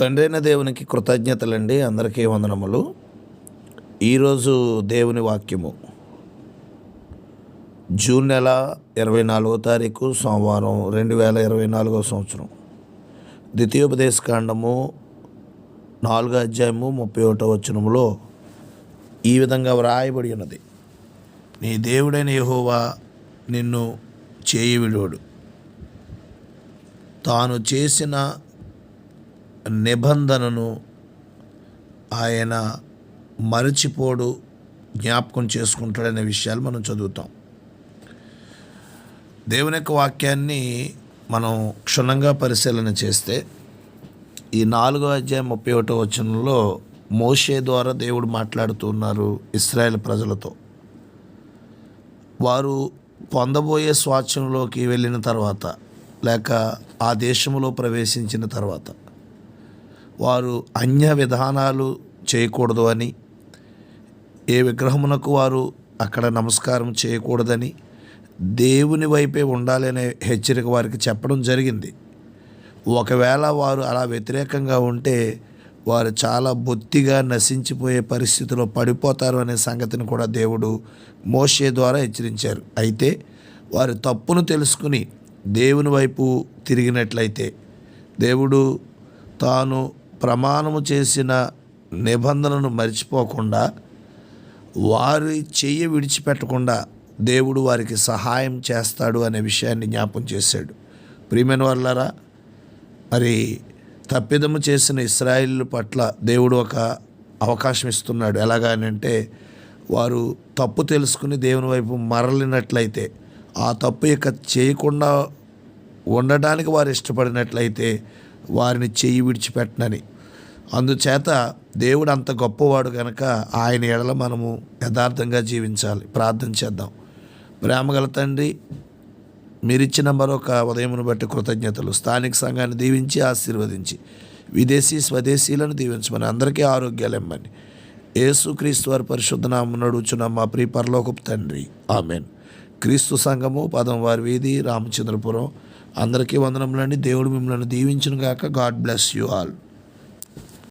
తండ్రైన దేవునికి కృతజ్ఞతలండి. అందరికీ వందనములు. ఈరోజు దేవుని వాక్యము. జూన్ నెల ఇరవై నాలుగో తారీఖు సోమవారం రెండు వేల ఇరవై నాలుగో సంవత్సరం. ద్వితీయోపదేశ కాండము నాలుగో అధ్యాయము ముప్పై ఒకటో వచనములో ఈ విధంగా వ్రాయబడి ఉన్నది. నీ దేవుడైన యహోవా నిన్ను చేయి విడోడు తాను చేసిన నిబంధనను ఆయన మరచిపోడు జ్ఞాపకం చేసుకుంటాడనే విషయాలు మనం చదువుతాం. దేవుని యొక్క వాక్యాన్ని మనం క్షుణ్ణంగా పరిశీలన చేస్తే ఈ నాలుగో అధ్యాయం ముప్పై ఒకటో వచనంలో మోషే ద్వారా దేవుడు మాట్లాడుతున్నారు ఇస్రాయేల్ ప్రజలతో. వారు పొందబోయే స్వాచ్ఛంలోకి వెళ్ళిన తర్వాత లేక ఆ దేశంలో ప్రవేశించిన తర్వాత వారు అన్య విధానాలు చేయకూడదు అని ఏ విగ్రహమునకు వారు అక్కడ నమస్కారం చేయకూడదని దేవుని వైపే ఉండాలనే హెచ్చరిక వారికి చెప్పడం జరిగింది. ఒకవేళ వారు అలా వ్యతిరేకంగా ఉంటే వారు చాలా బొత్తిగా నశించిపోయే పరిస్థితిలో పడిపోతారు అనే సంగతిని కూడా దేవుడు మోషే ద్వారా హెచ్చరించారు. అయితే వారి తప్పును తెలుసుకుని దేవుని వైపు తిరిగినట్లయితే దేవుడు తాను ప్రమాణము చేసిన నిబంధనను మర్చిపోకుండా వారి చెయ్యి విడిచిపెట్టకుండా దేవుడు వారికి సహాయం చేస్తాడు అనే విషయాన్ని జ్ఞాపం చేశాడు. ప్రియమైన వాళ్ళారా మరి తప్పిదము చేసిన ఇస్రాయిల్ పట్ల దేవుడు ఒక అవకాశం ఇస్తున్నాడు. ఎలాగానంటే వారు తప్పు తెలుసుకుని దేవుని వైపు మరలినట్లయితే ఆ తప్పు ఇక చేయకుండా ఉండడానికి వారు ఇష్టపడినట్లయితే వారిని చెయ్యి విడిచిపెట్టనని. అందుచేత దేవుడు అంత గొప్పవాడు కనుక ఆయన ఎడల మనము యథార్థంగా జీవించాలి. ప్రార్థన చేద్దాం. ప్రేమగల తండ్రి మీరిచ్చిన మరొక ఉదయమును బట్టి కృతజ్ఞతలు. స్థానిక సంఘాన్ని దీవించి ఆశీర్వదించి విదేశీ స్వదేశీలను దీవించమని అందరికీ ఆరోగ్యాలు ఇమ్మని యేసుక్రీస్తు వారి పరిశుద్ధనామం నడుచున్న మా ప్రియ పరలోకపు తండ్రి. ఆమెన్. క్రీస్తు సంఘము పదం వారి వీధి రామచంద్రపురం. అందరికీ వందనములండి. దేవుడు మిమ్మల్ని దీవించిన గాక గాడ్ బ్లెస్ యూ ఆల్.